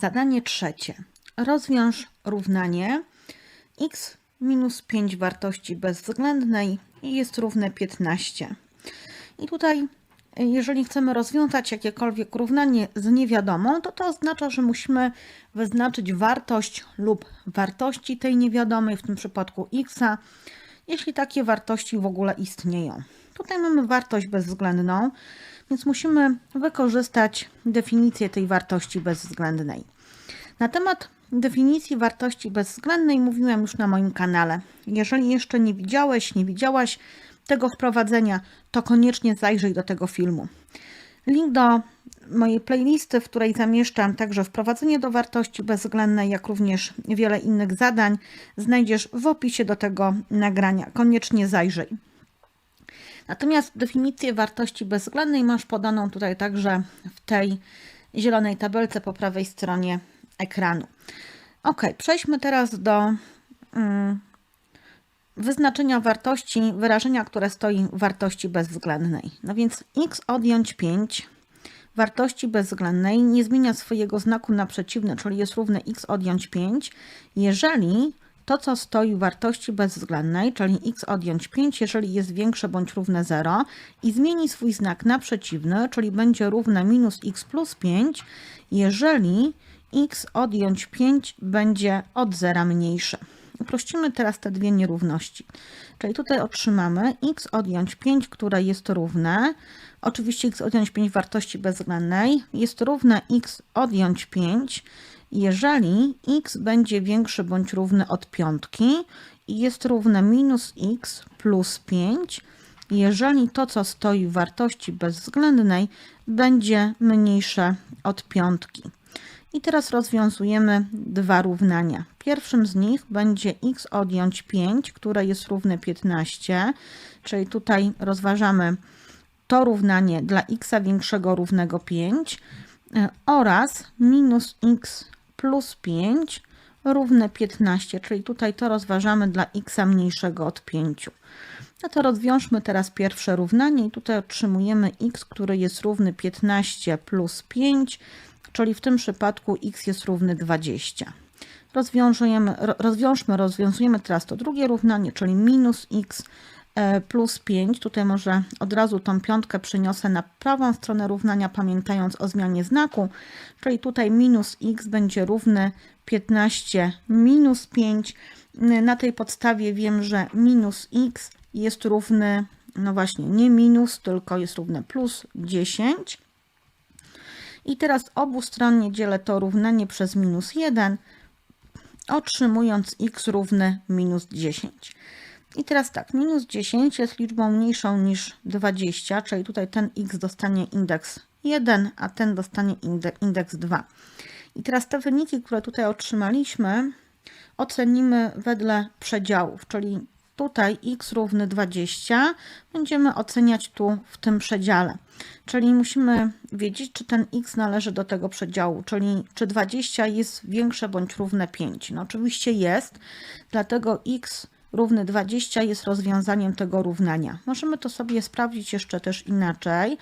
Zadanie trzecie. Rozwiąż równanie x minus 5 wartości bezwzględnej jest równe 15. I tutaj, jeżeli chcemy rozwiązać jakiekolwiek równanie z niewiadomą, to to oznacza, że musimy wyznaczyć wartość lub wartości tej niewiadomej, w tym przypadku x, jeśli takie wartości w ogóle istnieją. Tutaj mamy wartość bezwzględną, więc musimy wykorzystać definicję tej wartości bezwzględnej. Na temat definicji wartości bezwzględnej mówiłem już na moim kanale. Jeżeli jeszcze nie widziałeś, nie widziałaś tego wprowadzenia, to koniecznie zajrzyj do tego filmu. Link do mojej playlisty, w której zamieszczam także wprowadzenie do wartości bezwzględnej, jak również wiele innych zadań, znajdziesz w opisie do tego nagrania. Koniecznie zajrzyj. Natomiast definicję wartości bezwzględnej masz podaną tutaj także w tej zielonej tabelce po prawej stronie ekranu. Ok, przejdźmy teraz do mm, wyznaczenia wartości, wyrażenia, które stoi w wartości bezwzględnej. No więc x odjąć 5 wartości bezwzględnej nie zmienia swojego znaku na przeciwny, czyli jest równe x odjąć 5, jeżeli to, co stoi w wartości bezwzględnej, czyli x odjąć 5, jeżeli jest większe bądź równe 0 i zmieni swój znak na przeciwny, czyli będzie równe minus x plus 5, jeżeli x odjąć 5 będzie od 0 mniejsze. Uprościmy teraz te dwie nierówności. Czyli tutaj otrzymamy x odjąć 5, które jest równe, oczywiście x odjąć 5 wartości bezwzględnej, jest równe x odjąć 5, jeżeli x będzie większy bądź równy od piątki i jest równe minus x plus 5, jeżeli to, co stoi w wartości bezwzględnej, będzie mniejsze od piątki. I teraz rozwiązujemy dwa równania. Pierwszym z nich będzie x odjąć 5, które jest równe 15, czyli tutaj rozważamy to równanie dla x większego równego 5 e, oraz minus x plus 5 równe 15, czyli tutaj to rozważamy dla x mniejszego od 5. No to rozwiążmy teraz pierwsze równanie i tutaj otrzymujemy x, który jest równy 15 plus 5, czyli w tym przypadku x jest równy 20. Rozwiążemy, rozwiążmy, rozwiązujemy teraz to drugie równanie, czyli minus x plus 5. Tutaj może od razu tą piątkę przeniosę na prawą stronę równania, pamiętając o zmianie znaku, czyli tutaj minus x będzie równy 15 minus 5. Na tej podstawie wiem, że minus x jest równy, no właśnie, nie minus, tylko jest równe plus 10. I teraz obustronnie dzielę to równanie przez minus 1, otrzymując x równy minus 10. I teraz tak, minus 10 jest liczbą mniejszą niż 20, czyli tutaj ten x dostanie indeks 1, a ten dostanie indeks 2. I teraz te wyniki, które tutaj otrzymaliśmy, ocenimy wedle przedziałów, czyli tutaj x równy 20 będziemy oceniać tu w tym przedziale. Czyli musimy wiedzieć, czy ten x należy do tego przedziału, czyli czy 20 jest większe bądź równe 5. No oczywiście jest, dlatego x równy 20 jest rozwiązaniem tego równania. Możemy to sobie sprawdzić jeszcze też inaczej.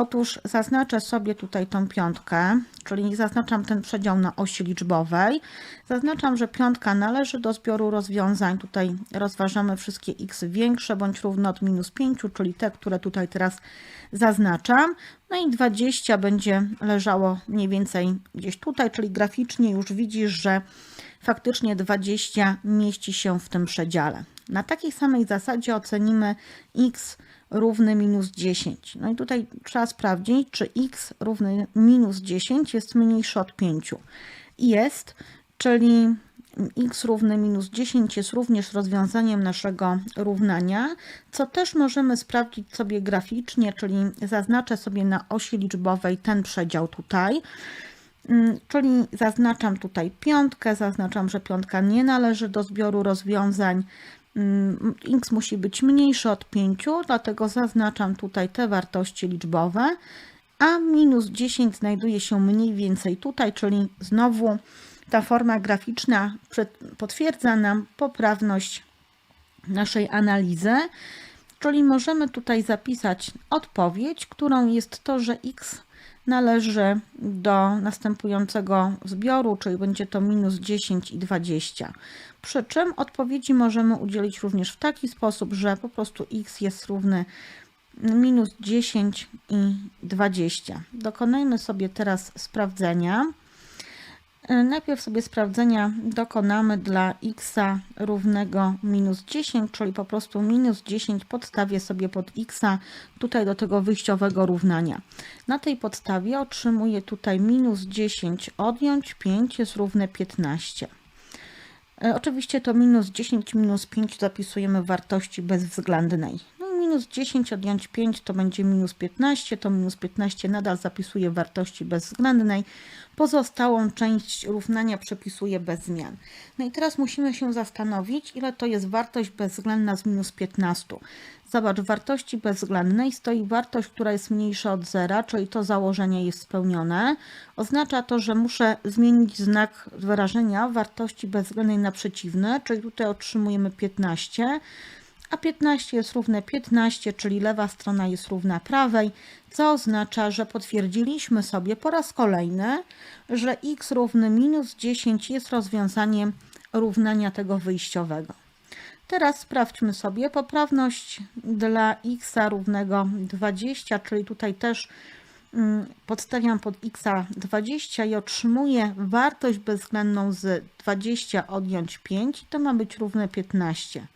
Otóż zaznaczę sobie tutaj tą piątkę, czyli zaznaczam ten przedział na osi liczbowej. Zaznaczam, że piątka należy do zbioru rozwiązań. Tutaj rozważamy wszystkie x większe bądź równe od minus 5, czyli te, które tutaj teraz zaznaczam. No i 20 będzie leżało mniej więcej gdzieś tutaj, czyli graficznie już widzisz, że faktycznie 20 mieści się w tym przedziale. Na takiej samej zasadzie ocenimy x równy minus 10. No i tutaj trzeba sprawdzić, czy x równy minus 10 jest mniejszy od 5. Jest, czyli x równy minus 10 jest również rozwiązaniem naszego równania, co też możemy sprawdzić sobie graficznie, czyli zaznaczę sobie na osi liczbowej ten przedział tutaj. Mm, czyli zaznaczam tutaj piątkę, zaznaczam, że piątka nie należy do zbioru rozwiązań, x musi być mniejszy od 5, dlatego zaznaczam tutaj te wartości liczbowe, a minus 10 znajduje się mniej więcej tutaj, czyli znowu ta forma graficzna potwierdza nam poprawność naszej analizy, czyli możemy tutaj zapisać odpowiedź, którą jest to, że x należy do następującego zbioru, czyli będzie to minus 10 i 20. Przy czym odpowiedzi możemy udzielić również w taki sposób, że po prostu x jest równy minus 10 i 20. Dokonajmy sobie teraz sprawdzenia. E, Najpierw sobie sprawdzenia dokonamy dla x równego minus 10, czyli po prostu minus 10 podstawię sobie pod x tutaj do tego wyjściowego równania. Na tej podstawie otrzymuję tutaj minus 10 odjąć 5 jest równe 15. E, Oczywiście to minus 10 minus 5 zapisujemy w wartości bezwzględnej. Minus 10 odjąć 5 to będzie minus 15, to minus 15 nadal zapisuję w wartości bezwzględnej. Pozostałą część równania przepisuję bez zmian. No i teraz musimy się zastanowić, ile to jest wartość bezwzględna z minus 15. Zobacz, w wartości bezwzględnej stoi wartość, która jest mniejsza od zera, czyli to założenie jest spełnione. Oznacza to, że muszę zmienić znak wyrażenia wartości bezwzględnej na przeciwny, czyli tutaj otrzymujemy 15, a 15 jest równe 15, czyli lewa strona jest równa prawej, co oznacza, że potwierdziliśmy sobie po raz kolejny, że x równy minus 10 jest rozwiązaniem równania tego wyjściowego. Teraz sprawdźmy sobie poprawność dla x równego 20, czyli tutaj też mm, podstawiam pod x 20 i otrzymuję wartość bezwzględną z 20 odjąć 5 i to ma być równe 15.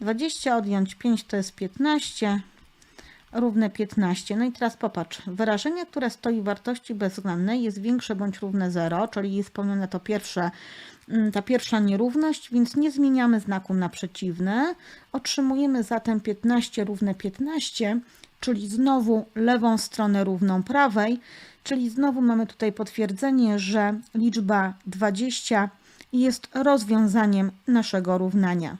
20 odjąć 5 to jest 15, równe 15. No i teraz popatrz, wyrażenie, które stoi w wartości bezwzględnej jest większe bądź równe 0, czyli jest spełnione to pierwsze, mm, ta pierwsza nierówność, więc nie zmieniamy znaku na przeciwny. Otrzymujemy zatem 15 równe 15, czyli znowu lewą stronę równą prawej, czyli znowu mamy tutaj potwierdzenie, że liczba 20 jest rozwiązaniem naszego równania.